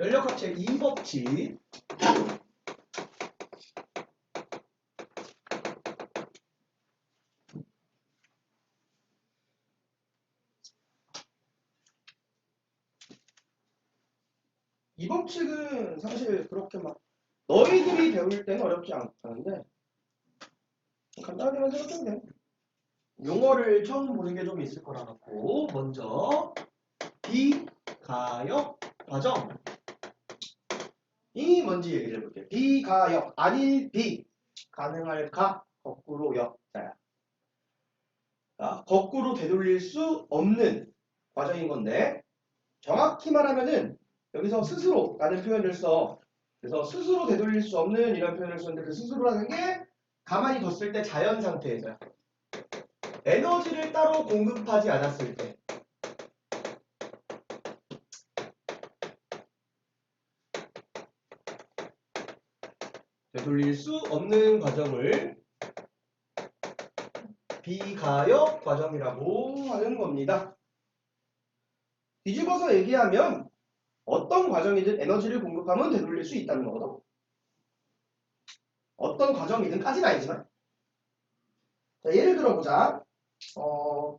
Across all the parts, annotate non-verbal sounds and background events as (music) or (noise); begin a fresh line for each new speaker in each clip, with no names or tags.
연력학체 2법칙 이 법칙은 사실 그렇게 막 너희들이 배울 때는 어렵지 않다는데 간단하게만 생각하면 돼. 용어를 처음 보는 게 좀 있을 거라 갖고 먼저 비 가역 과정 이 뭔지 얘기를 해볼게요. 비가역 아닐 비 가능할 가 거꾸로 역 자야. 자, 거꾸로 되돌릴 수 없는 과정인 건데 정확히 말하면은 여기서 스스로라는 표현을 써. 그래서 스스로 되돌릴 수 없는 이런 표현을 썼는데 그 스스로라는 게 가만히 뒀을 때 자연 상태에서야. 에너지를 따로 공급하지 않았을 때. 되돌릴 수 없는 과정을 비가역 과정이라고 하는 겁니다. 뒤집어서 얘기하면 어떤 과정이든 에너지를 공급하면 되돌릴 수 있다는 거거든. 어떤 과정이든까지는 아니지만. 자, 예를 들어보자. 어,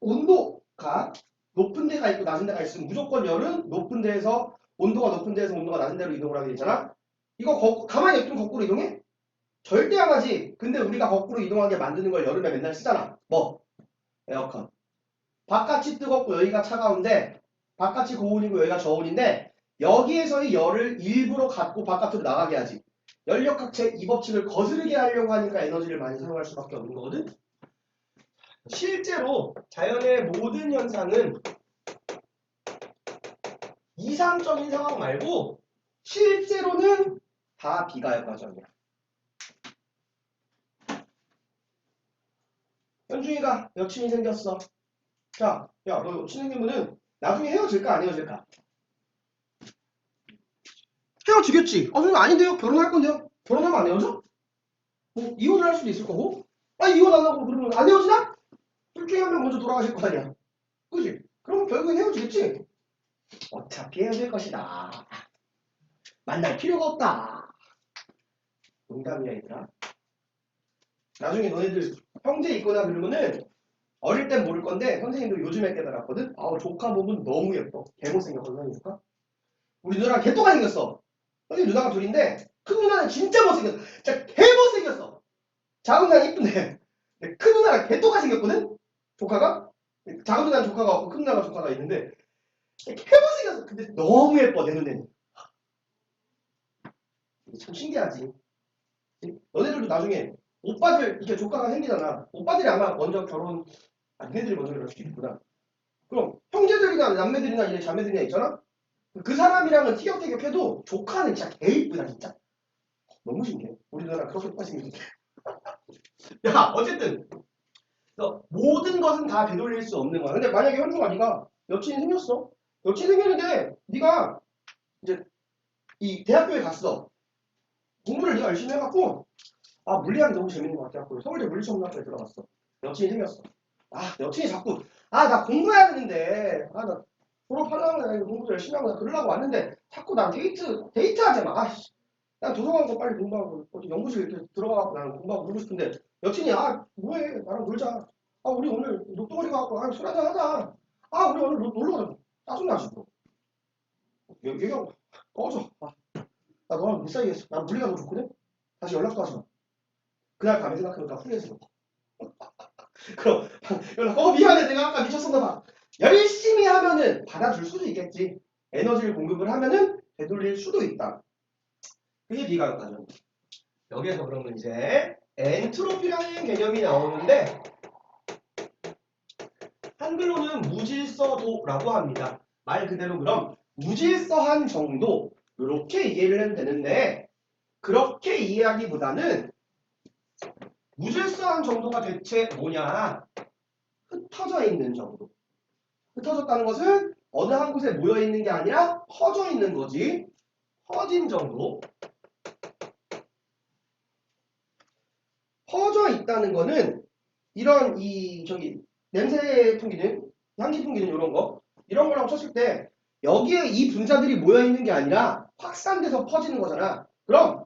온도가 높은 데가 있고 낮은 데가 있으면 무조건 열은 높은 데에서 온도가 높은 데에서 온도가 낮은 데로 이동을 하게 되잖아. 이거 거- 가만히 냅두면 거꾸로 이동해? 절대 안 하지. 근데 우리가 거꾸로 이동하게 만드는 걸 여름에 맨날 쓰잖아. 뭐? 에어컨. 바깥이 뜨겁고 여기가 차가운데 바깥이 고온이고 여기가 저온인데 여기에서의 열을 일부러 갖고 바깥으로 나가게 하지. 연력학체 이 법칙을 거스르게 하려고 하니까 에너지를 많이 사용할 수밖에 없는 거거든. 실제로 자연의 모든 현상은 이상적인 상황 말고 실제로는 다 비가역 과정이야. 현중이가 여친이 생겼어. 자, 야, 너 여친 생기면은 나중에 헤어질까 안 헤어질까? 헤어지겠지. 아, 선생님 아닌데요? 결혼할 건데요? 결혼하면 안 헤어져? 뭐 이혼을 할 수도 있을 거고. 아, 이혼 안 하고 그러면 안 헤어지나? 둘 중에 한 명 먼저 돌아가실 거 아니야. 그지? 그럼 결국엔 헤어지겠지? 어차피 헤어질 것이다. 만날 필요가 없다. 농담이야, 얘들아. 나중에 너네들 형제 있거나 그러면은 어릴 땐 모를 건데 선생님도 요즘에 깨달았거든? 아우 조카 몸은 너무 예뻐. 개 못생겼거든, 선생님과. 우리 누나랑 개똑같이 생겼어. 선생님 누나가 둘인데 큰 누나는 진짜 못생겼어. 진짜 개 못생겼어. 작은 누나는 이쁜데 큰 누나랑 개똑같이 생겼거든? 조카가? 작은 누나는 조카가 없고 큰 누나가 조카가 있는데 개 못생겼어. 근데 너무 예뻐, 내 눈에는. 참 신기하지. 너네들도 나중에 오빠들 이렇게 조카가 생기잖아. 오빠들이 아마 먼저 결혼, 아, 니네들이 먼저 그럴 수도 있구나. 그럼 형제들이나 남매들이나 이제 자매들이나 있잖아. 그 사람이랑은 티격태격해도 조카는 진짜 개 이쁘다 진짜. 너무 신기해. 우리나라 그렇게 생겼는데. (laughs) 야 어쨌든 모든 것은 다 되돌릴 수 없는 거야. 근데 만약에 현중아 네가 여친이 생겼어. 여친 생겼는데 네가 이제 이 대학교에 갔어. 공부를 네가 열심히 해갖고 아 물리학이 너무 재밌는 것 같아갖고 서울대 물리천문학과에 들어갔어. 여친이 생겼어. 아 여친이 자꾸 아 나 공부해야 되는데 아 나 졸업하려면 나 이거 공부 열심히 하고 나 그러려고 왔는데 자꾸 나 데이트 데이트하지 마. 아씨 난 도서관 가 빨리 공부하고 어디 연구실 이렇게 들어가갖고 나는 공부하고 그러고 싶은데 여친이 아 뭐해 나랑 놀자. 아 우리 오늘 녹두거리 가갖고 아 술 한잔 하자. 아 우리 오늘 놀- 놀러 가자. 짜증나지고. 얘기하고 꺼져. 아, 나 너랑 못 사귀겠어. 난 물리가 더 좋거든. 다시 연락도 하지 마. 그날 밤에 생각해보니까 후회해서. (laughs) 그럼 연락 어 미안해 내가 아까 미쳤었나 봐. 열심히 하면은 받아줄 수도 있겠지. 에너지를 공급을 하면은 되돌릴 수도 있다. 그게 비가역 과정. 여기에서 그러면 이제 엔트로피라는 개념이 나오는데 한글로는 무질서도라고 합니다. 말 그대로 그럼 무질서한 정도 이렇게 이해를 해도 되는데 그렇게 이해하기보다는 무질서한 정도가 대체 뭐냐? 흩어져 있는 정도. 흩어졌다는 것은 어느 한 곳에 모여 있는 게 아니라 퍼져 있는 거지. 퍼진 정도. 퍼져 있다는 거는 이런 이 저기 냄새 풍기는 향기 풍기는 이런 거 이런 거라고 쳤을 때 여기에 이 분자들이 모여 있는 게 아니라 확산돼서 퍼지는 거잖아. 그럼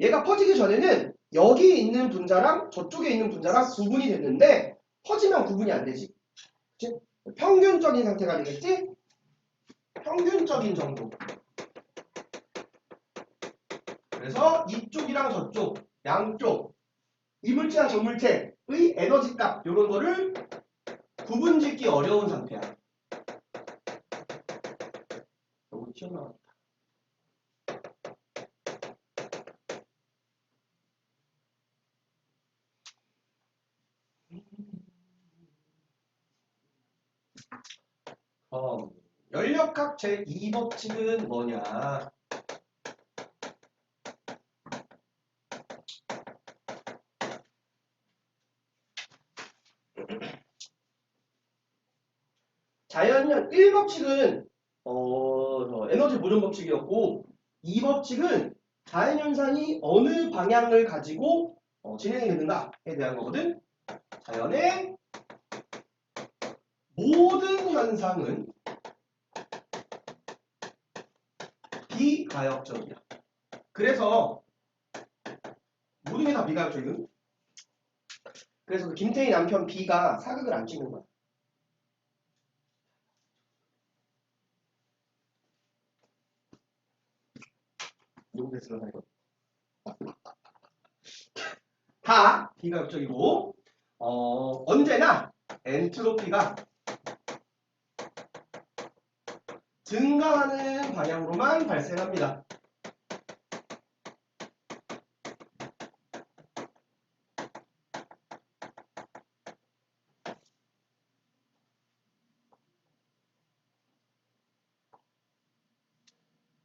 얘가 퍼지기 전에는 여기 있는 분자랑 저쪽에 있는 분자랑 구분이 됐는데 퍼지면 구분이 안 되지. 그치? 평균적인 상태가 되겠지? 평균적인 정도. 그래서 이쪽이랑 저쪽, 양쪽, 이물체와 저물체의 에너지 값 이런 거를 구분 짓기 어려운 상태야. 튀어나왔다. 어, 연력학 제2법칙은 뭐냐? 자연현 1법칙은 어, 저 에너지 보존 법칙이었고 2법칙은 자연현상이 어느 방향을 가지고 어, 진행이 되는가에 대한 거거든. 자연의 모든 현상은 비가역적이야. 그래서 모든 게 다 비가역적이거든. 그래서 그 김태희 남편 B가 사극을 안 찍는 거야. 누구 이거. 다 비가역적이고 어, 언제나 엔트로피가 증가하는 방향으로만 발생합니다.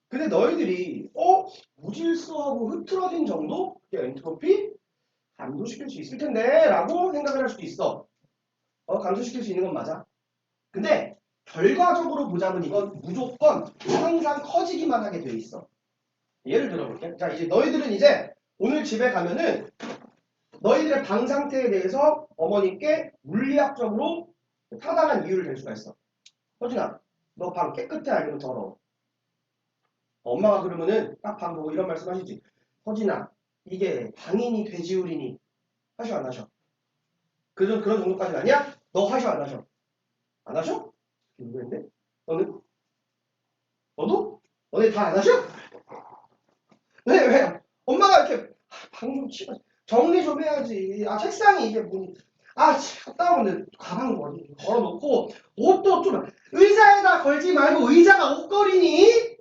근데 너희들이 어? 무질서하고 흐트러진 정도? 의 엔트로피? 감소시킬 수 있을 텐데 라고 생각을 할 수도 있어. 어, 감소시킬 수 있는 건 맞아. 근데 결과적으로 보자면 이건 무조건 항상 커지기만 하게 돼 있어. 예를 들어볼게. 자, 이제 너희들은 이제 오늘 집에 가면은 너희들의 방 상태에 대해서 어머님께 물리학적으로 타당한 이유를 댈 수가 있어. 서진아, 너 방 깨끗해 아니면 더러워? 엄마가 그러면은 딱 방 보고 이런 말씀 하시지. 서진아, 이게 방이니 돼지우리니 하셔 안 하셔? 그런 그런 정도까지는 아니야? 너 하셔 안 하셔? 안 하셔? 누구인데? 너는? 너도? 너네 다 안 하셔? 왜 왜? 엄마가 이렇게 방 좀 치워 정리 좀 해야지. 아 책상이 이게 뭐니? 아 치, 갔다 오는데 가방 걸어놓고 옷도 좀 의자에다 걸지 말고 의자가 옷걸이니?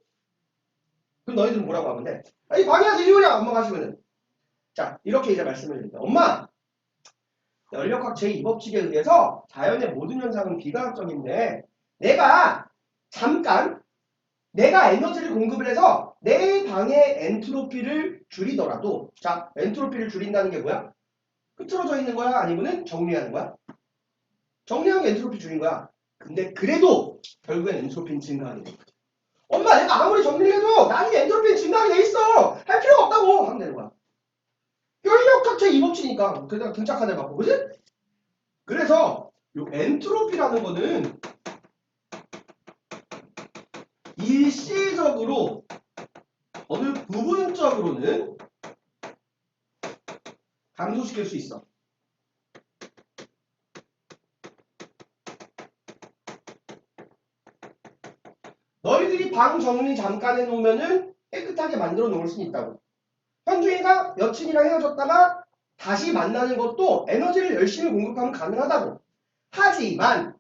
너희들은 뭐라고 하면 돼? 아니 방이야 돼지우리야 엄마가 하시면은 자 이렇게 이제 말씀을 드립니다. 엄마 연력학 제2법칙에 의해서 자연의 모든 현상은 비과학적인데 내가 잠깐 내가 에너지를 공급을 해서 내 방의 엔트로피를 줄이더라도 자 엔트로피를 줄인다는 게 뭐야? 흐트러져 있는 거야? 아니면은 정리하는 거야? 정리하는 게 엔트로피 줄인 거야. 근데 그래도 결국엔 엔트로피는 증가하는 거야. 엄마 내가 아무리 정리를 해도 나는 엔트로피는 증가하게 돼 있어. 할 필요가 없다고 하면 되는 거야. 연력학 제2법칙이니까 그냥 등짝하늘 맞고 그지? 그래서 요 엔트로피라는 거는 일시적으로 어느 부분적으로는 감소시킬 수 있어. 너희들이 방 정리 잠깐 해놓으면은 깨끗하게 만들어 놓을 수 있다고. 현중이가 여친이랑 헤어졌다가 다시 만나는 것도 에너지를 열심히 공급하면 가능하다고. 하지만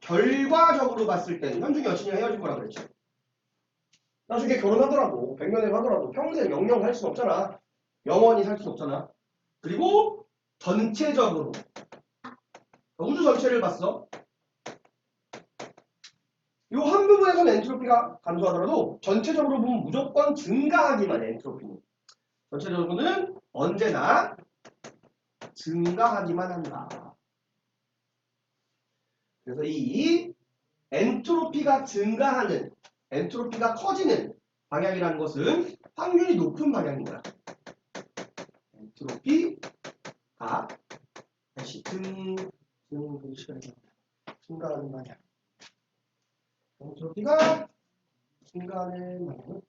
결과적으로 봤을 때는 현중이 여친이랑 헤어질 거라 그랬죠. 나중에 결혼하더라도 100년을 하더라도 평생 영영 할 수는 없잖아. 영원히 살 수는 없잖아. 그리고 전체적으로 우주 전체를 봤어. 이 한 부분에서는 엔트로피가 감소하더라도 전체적으로 보면 무조건 증가하기만 해 엔트로피는. 전체적으로는 언제나 증가하기만 한다. 그래서 이 엔트로피가 증가하는, 엔트로피가 커지는 방향이라는 것은 확률이 높은 거야. 엔트로피가 다시 증, 증, 증가하는 방향. 엔트로피가 순간에 나오는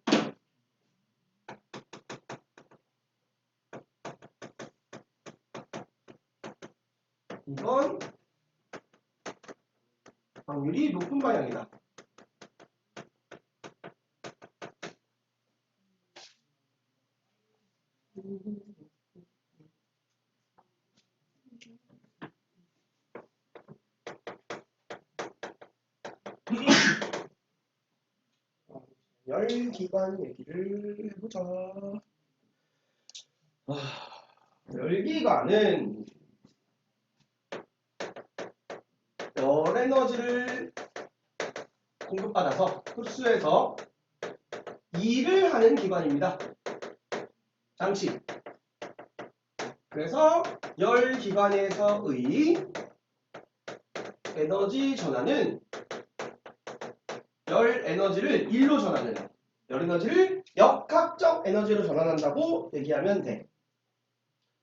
이건 확률이 높은 방향이다. (coughs) 열기관 얘기를 해보자. 아, 열기관은 열 에너지를 공급받아서 흡수해서 일을 하는 기관입니다. 장치. 그래서 열 기관에서의 에너지 전환은 열 에너지를 일로 전환을 해. 열 에너지를 역학적 에너지로 전환한다고 얘기하면 돼.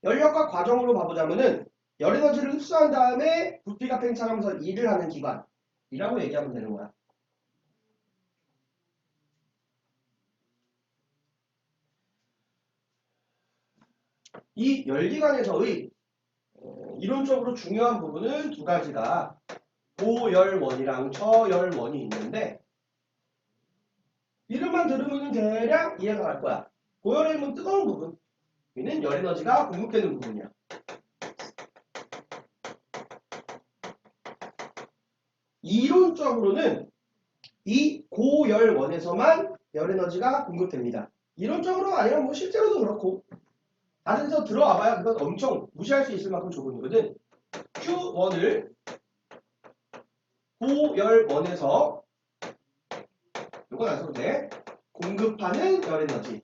열역학 과정으로 봐보자면은 열 에너지를 흡수한 다음에 부피가 팽창하면서 일을 하는 기관이라고 얘기하면 되는 거야. 이 열기관에서의 어, 이론적으로 중요한 부분은 두 가지가 고열원이랑 저열원이 있는데 이름만 들으면 대략 이해가 갈 거야. 고열원은 뜨거운 부분. 얘는 열 에너지가 공급되는 부분이야. 이론적으로는 이 고열원에서만 열 에너지가 공급됩니다. 이론적으로 아니면 뭐 실제로도 그렇고 다른 데서 들어와 봐야 그건 엄청 무시할 수 있을 만큼 좋은 거거든. Q1을 고열원에서 이건 안 써도 돼. 공급하는 열 에너지로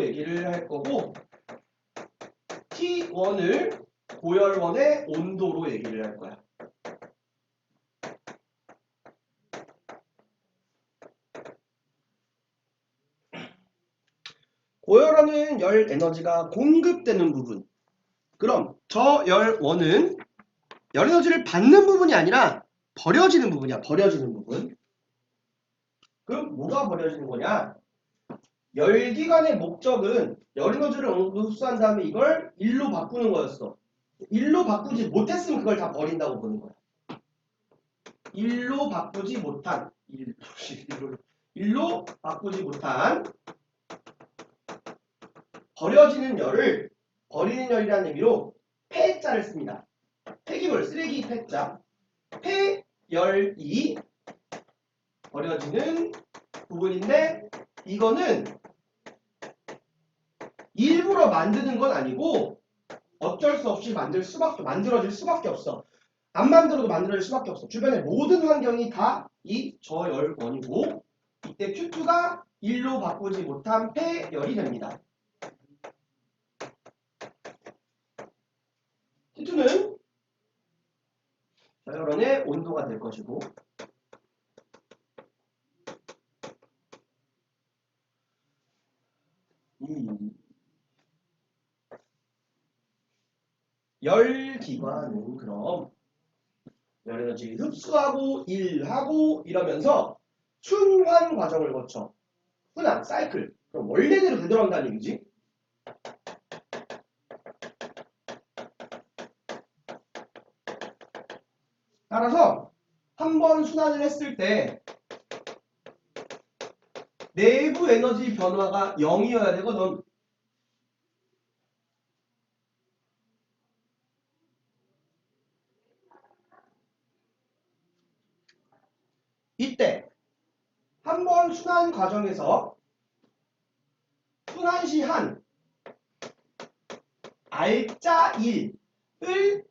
얘기를 할 거고 T1을 고열원의 온도로 얘기를 할 거야. 고열원은 열 에너지가 공급되는 부분. 그럼 저열원은 열 에너지를 받는 부분이 아니라 버려지는 부분이야. 버려지는 부분. 그럼 뭐가 버려지는 거냐? 열기관의 목적은 열 에너지를 어느 정도 흡수한 다음에 이걸 일로 바꾸는 거였어. 일로 바꾸지 못했으면 그걸 다 버린다고 보는 거야. 일로 바꾸지 못한 일, 일로, 일로 바꾸지 못한 버려지는 열을 버리는 열이라는 의미로 폐자를 씁니다. 폐기물, 쓰레기 폐자. 폐열이 버려지는 부분인데 이거는 일부러 만드는 건 아니고 어쩔 수 없이 만들 수밖에 만들어질 수밖에 없어. 안 만들어도 만들어질 수밖에 없어. 주변의 모든 환경이 다 이 저열원이고 이때 Q2가 1로 바꾸지 못한 폐열이 됩니다. T2는 저열원의 온도가 될 것이고 이 열기관은 그럼 열에너지 흡수하고 일하고 이러면서 순환 과정을 거쳐 순환 사이클 그럼 원래대로 되돌아온다는 얘기지? 따라서 한 번 순환을 했을 때 내부 에너지 변화가 0이어야 되거든 이때 한 번 순환 과정에서 순환 시한 알짜 1을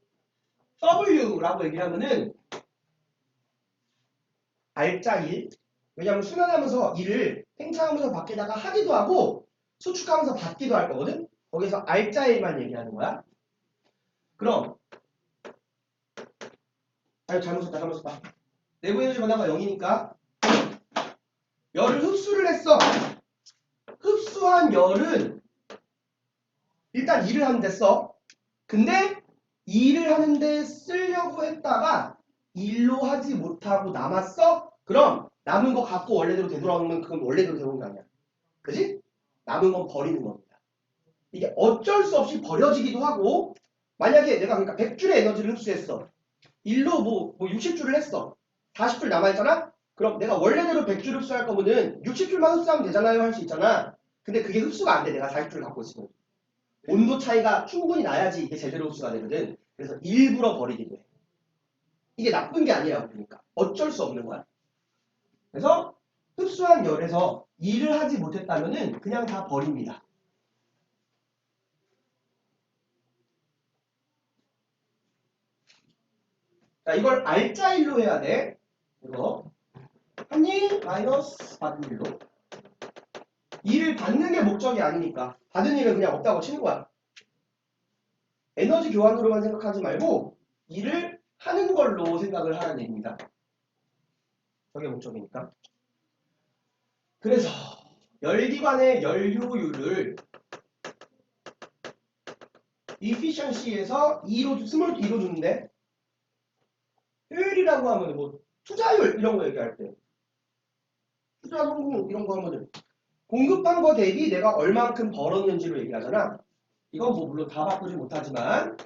W라고 얘기를 하면은 알짜 1 왜냐하면 순환하면서 1을 팽창하면서 밖에다가 하기도 하고 수축하면서 받기도 할 거거든 거기서 알짜 1만 얘기하는 거야 그럼 아유 잘못 썼다 잘못 썼다 내부 에너지 변화가 0이니까 열을 흡수를 했어. 흡수한 열은 일단 일을 하면 됐어. 근데 일을 하는데 쓰려고 했다가 일로 하지 못하고 남았어? 그럼 남은 거 갖고 원래대로 되돌아오면 그건 원래대로 되는 거 아니야. 그지? 남은 건 버리는 겁니다. 이게 어쩔 수 없이 버려지기도 하고 만약에 내가 그러니까 100줄의 에너지를 흡수했어. 일로 뭐, 뭐 60줄을 했어. 40줄 남아있잖아? 그럼 내가 원래대로 100줄 흡수할 거면은 60줄만 흡수하면 되잖아요 할 수 있잖아. 근데 그게 흡수가 안 돼. 내가 40줄을 갖고 있으면. 온도 차이가 충분히 나야지 이게 제대로 흡수가 되거든. 그래서 일부러 버리기도 해. 이게 나쁜 게 아니라고 그러니까. 어쩔 수 없는 거야. 그래서 흡수한 열에서 일을 하지 못했다면은 그냥 다 버립니다. 자, 이걸 알짜일로 해야 돼. 이거. 한일 마이너스 받은 일로. 일을 받는 게 목적이 아니니까. 받은 일은 그냥 없다고 치는 거야. 에너지 교환으로만 생각하지 말고 일을 하는 걸로 생각을 하라는 얘기입니다. 저게 목적이니까. 그래서 열기관의 연료율을 efficiency에서 2로 스몰 2로 주는데 효율이라고 하면 뭐 투자율 이런 거 얘기할 때 투자 성공 이런 거 하면은 공급한 거 대비 내가 얼만큼 벌었는지로 얘기하잖아. 이건 뭐 물론 다 바꾸지 못하지만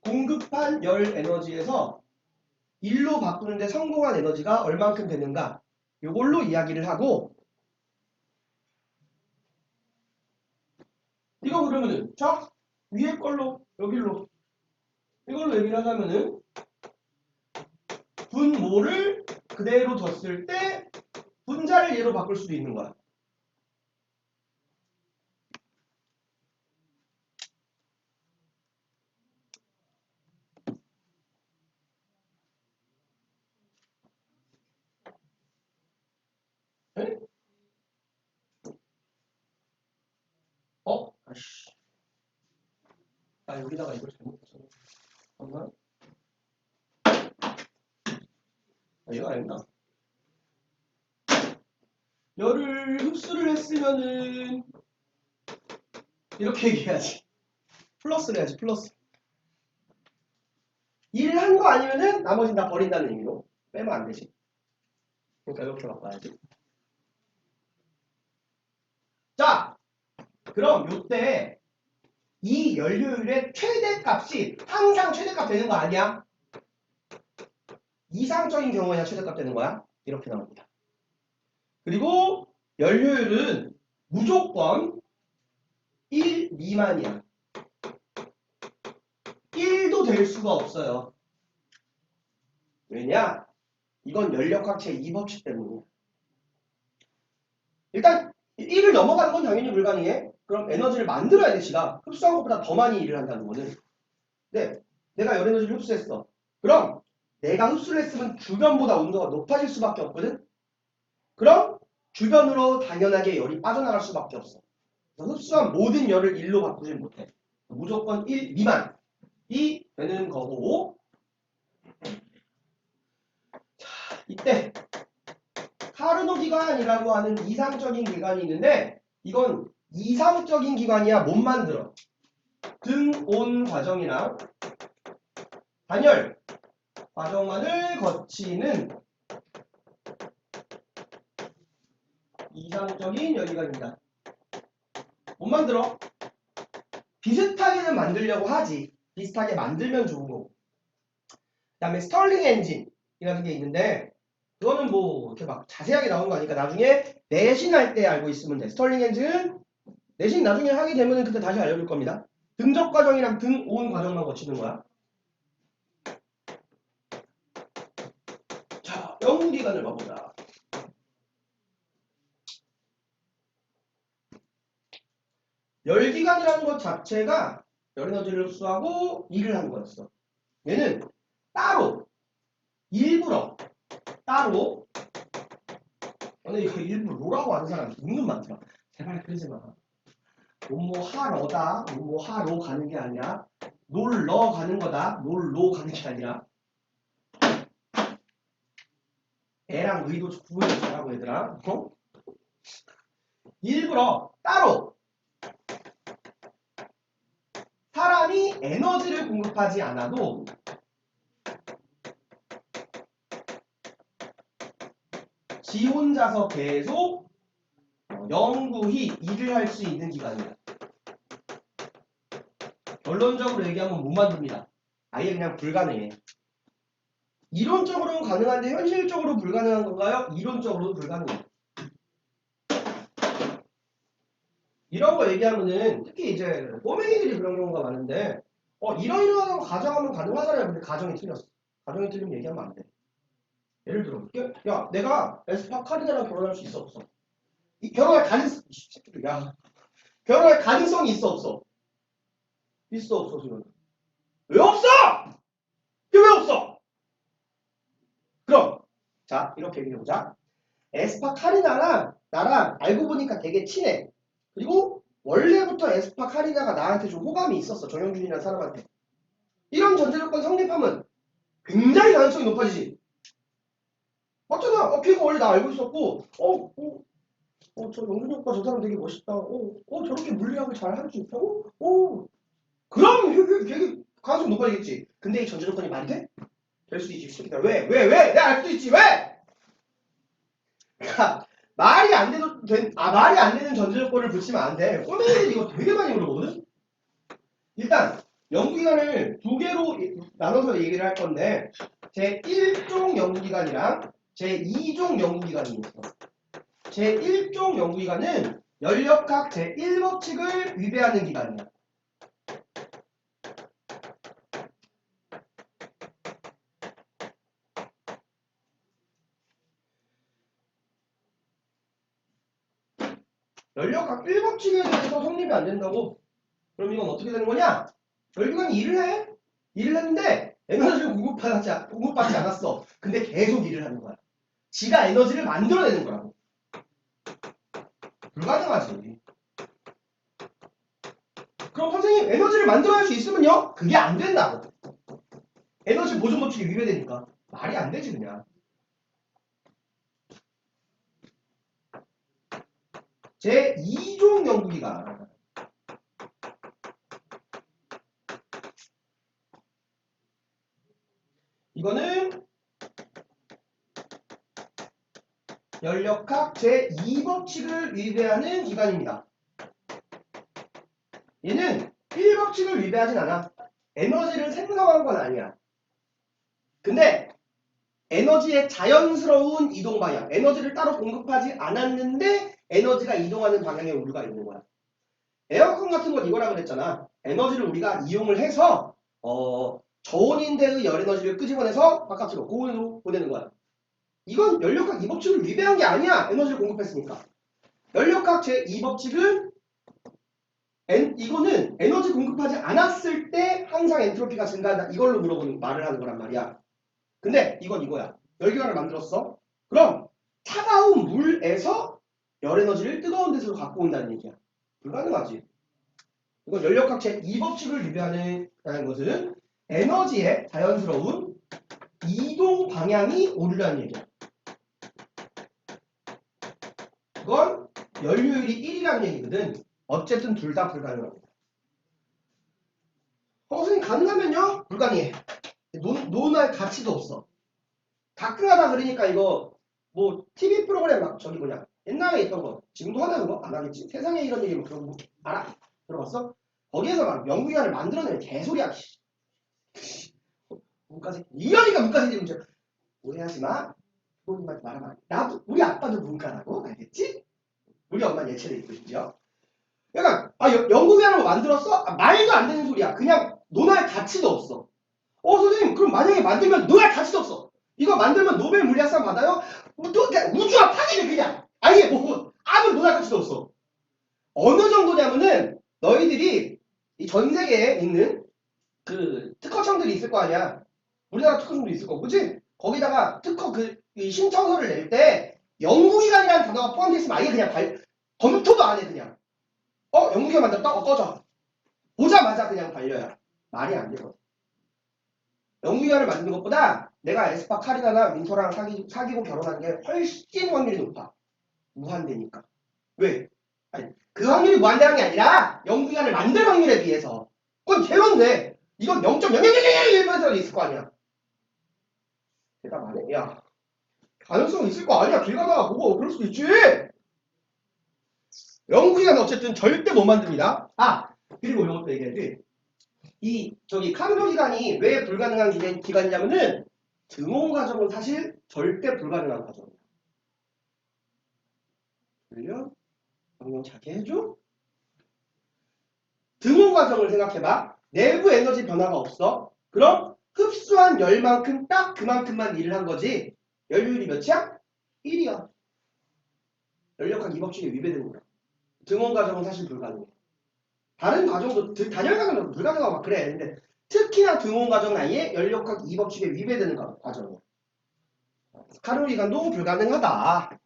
공급한 열 에너지에서 일로 바꾸는데 성공한 에너지가 얼만큼 되는가 이걸로 이야기를 하고 이거 그러면은 자 위에 걸로 여기로 이걸로 얘기를 하자면은 분모를 그대로 뒀을 때 분자를 얘로 바꿀 수도 있는 거야. 에? 어? 아씨. 아 여기다가 이걸 잘못 썼네. 잠깐만. 아, 이거 아닌가? 열을 흡수를 했으면은 이렇게 얘기해야지. 플러스를 해야지, 플러스. 일을 한 거 아니면은 나머지는 다 버린다는 의미로 빼면 안 되지. 그러니까 이렇게 바꿔야지. 자, 그럼 요때 이 연료율의 최대값이 항상 최대값 되는 거 아니야? 이상적인 경우에야 최대값 되는 거야. 이렇게 나옵니다. 그리고 연료율은 무조건 1 미만이야. 1도 될 수가 없어요. 왜냐? 이건 연력학체 2법칙 때문이야. 일단 1을 넘어가는 건 당연히 불가능해. 그럼 에너지를 만들어야 돼, 지가. 흡수한 것보다 더 많이 일을 한다는 거는. 네, 내가 열 에너지를 흡수했어. 그럼 내가 흡수를 했으면 주변보다 온도가 높아질 수밖에 없거든? 그럼 주변으로 당연하게 열이 빠져나갈 수밖에 없어. 흡수한 모든 열을 1로 바꾸지 못해. 무조건 1 미만이 되는 거고. 자, 이때 카르노 기관이라고 하는 이상적인 기관이 있는데 이건 이상적인 기관이야 못 만들어. 등온 과정이랑 단열 과정만을 거치는 이상적인 열기관입니다. 못 만들어. 비슷하게는 만들려고 하지. 비슷하게 만들면 좋은 거고. 그 다음에 스털링 엔진이라는 게 있는데 그거는 뭐 이렇게 막 자세하게 나오는 거 아니까 나중에 내신할 때 알고 있으면 돼. 스털링 엔진 내신 나중에 하게 되면 그때 다시 알려줄 겁니다. 등적 과정이랑 등온 과정만 거치는 거야. 자, 연기관을 봐보자. 열기관이라는 것 자체가 열에너지를 흡수하고 일을 하는 거였어. 얘는 따로 일부러 따로 근데 이거 일부러 로라고 하는 사람 은근 많더라. 제발 그러지 마. 뭐하러다, 뭐하러 가는 게 아니라 놀러 가는 거다, 놀러 가는 게 아니라 애랑 의도 구분을 잘하고 얘들아. 어? 일부러 따로 사람이 에너지를 공급하지 않아도 지 혼자서 계속 영구히 일을 할 수 있는 기간이다. 결론적으로 얘기하면 못 만듭니다. 아예 그냥 불가능해. 이론적으로는 가능한데 현실적으로 불가능한 건가요? 이론적으로도 불가능해. 이런 거 얘기하면은 특히 이제 꼬맹이들이 그런 경우가 많은데 어 이러이러하다고 가정하면 가능하잖아요. 근데 가정이 틀렸어. 가정이 틀리면 얘기하면 안 돼. 예를 들어 야, 야 내가 에스파 카리나랑 결혼할 수 있어 없어? 이 결혼할 가능성 야 결혼할 가능성이 있어 없어? 있어 없어 지금 왜 없어? 이게 왜 없어? 그럼 자 이렇게 얘기해 보자. 에스파 카리나랑 나랑 알고 보니까 되게 친해. 그리고 원래부터 에스파 카리나가 나한테 좀 호감이 있었어. 정영준이라는 사람한테. 이런 전제 조건 성립하면 굉장히 가능성이 높아지지. 맞잖아. 어, 걔가 원래 나 알고 있었고, 어, 어, 어, 저 영준이 오빠 저 사람 되게 멋있다. 어, 어, 저렇게 물리학을 잘 할 수 있다고? 어, 그럼 되게 가능성 높아지겠지. 근데 이 전제 조건이 말이 돼? 될수 있지. 이 새끼들. 왜? 왜? 왜? 내가 알 수도 있지. 왜? 말이 안 되는, 된- 아, 말이 안 되는 전제 조건을 붙이면 안 돼. 꼬맹이들 이거 되게 많이 물어보거든? 일단, 연구기간을 두 개로 나눠서 얘기를 할 건데, 제 1종 연구기간이랑 제 2종 연구기간이 있어. 제 1종 연구기간은 연력학 제 1법칙을 위배하는 기간이야. 연력학 1법칙에 대해서 성립이 안 된다고? 그럼 이건 어떻게 되는 거냐? 연구기관이 일을 해. 일을 했는데 에너지를 공급받지, 않- 공급받지 않았어. 근데 계속 일을 하는 거야. 지가 에너지를 만들어내는 거라고. 불가능하지. 그럼 선생님 에너지를 만들어낼 수 있으면요? 그게 안 된다고. 에너지 보존 법칙이 위배되니까. 말이 안 되지 그냥. 제 2종 연구기간. 이거는 연력학 제2법칙을 위배하는 기간입니다. 얘는 1법칙을 위배하진 않아. 에너지를 생성한 건 아니야. 근데 에너지의 자연스러운 이동 방향, 에너지를 따로 공급하지 않았는데 에너지가 이동하는 방향에 우리가 있는 거야. 에어컨 같은 건 이거라 그랬잖아. 에너지를 우리가 이용을 해서 어, 저온인대의 열 에너지를 끄집어내서 바깥으로 고온으로 보내는 거야. 이건 연력학 2법칙을 위배한 게 아니야. 에너지를 공급했으니까. 연력학 제2법칙은 이거는 에너지 공급하지 않았을 때 항상 엔트로피가 증가한다. 이걸로 물어보는 말을 하는 거란 말이야. 근데 이건 이거야. 열기관을 만들었어. 그럼 차가운 물에서 열 에너지를 뜨거운 데서 갖고 온다는 얘기야. 불가능하지. 이건 연력학 제2법칙을 위배하는 것은 에너지의 자연스러운 이동 방향이 오르라는 얘기야. 그건 연료율이 1이라는 얘기거든. 어쨌든 둘 다 불가능합니다. 어, 선생님 가능하면요? 불가능해. 논, 논할 가치도 없어. 가끔하다 그러니까 이거 뭐 TV 프로그램 막 저기 뭐냐 옛날에 있던 거 지금도 하나 그거 안 하겠지 세상에 이런 얘기 뭐 그런 거 알아? 들어봤어? 거기에서 막 연구기관을 만들어내는 개소리야 씨. 문과생 이러니까 문과생이 문제 오해하지 마 부모님한테 말하면. 나도 우리 아빠도 문과라고 알겠지? 우리 엄마 예체대 있고 싶죠 그러니까 아 여- 연구기관을 만들었어? 아, 말도 안 되는 소리야 그냥 논할 가치도 없어 그럼 만약에 만들면 논할 가치도 없어. 이거 만들면 노벨 물리학상 받아요? 우주와 파괴를 그냥. 아예 뭐 아무 논할 가치도 없어. 어느 정도냐면은 너희들이 이 전 세계에 있는 그 특허청들이 있을 거 아니야. 우리나라 특허청도 있을 거고 그치? 거기다가 특허 그이 신청서를 낼 때 연구기관이라는 단어가 포함되어 있으면 아예 그냥 발, 검토도 안 해 그냥. 어? 연구기관 만들었다? 어 꺼져. 보자마자 그냥 발려야 말이 안 되거든 연구기관을 만드는 것보다 내가 에스파 카리나나 윈터랑 사귀, 사귀고 결혼하는 게 훨씬 확률이 높아 무한대니까 왜? 아니, 그 확률이 무한대라는 게 아니라 연구기관을 만들 확률에 비해서 그건 제로인데 이건 0.0001%도 있을 거 아니야 대답 안 해? 야 가능성 있을 거 아니야. 길 가다가 보고 그럴 수도 있지. 영구시간 어쨌든 절대 못 만듭니다. 아 그리고 이것도 얘기해야지. 이 저기 카르노 기간이 왜 불가능한 기간, 기간이냐면은 등원 과정은 사실 절대 불가능한 과정이야. 그러면 방금 자게 해줘. 등원 과정을 생각해봐. 내부 에너지 변화가 없어. 그럼 흡수한 열만큼 딱 그만큼만 일을 한 거지. 연료율이 몇이야? 1이야. 연력학 2법칙에 위배되는 거야. 등원 과정은 사실 불가능해. 다른 과정도 드- 단열 과정도 불가능하고 막 그래. 근데 특히나 등원 과정은 아예 연력학 2법칙에 위배되는 과- 과정이야. 칼로리 간도 불가능하다.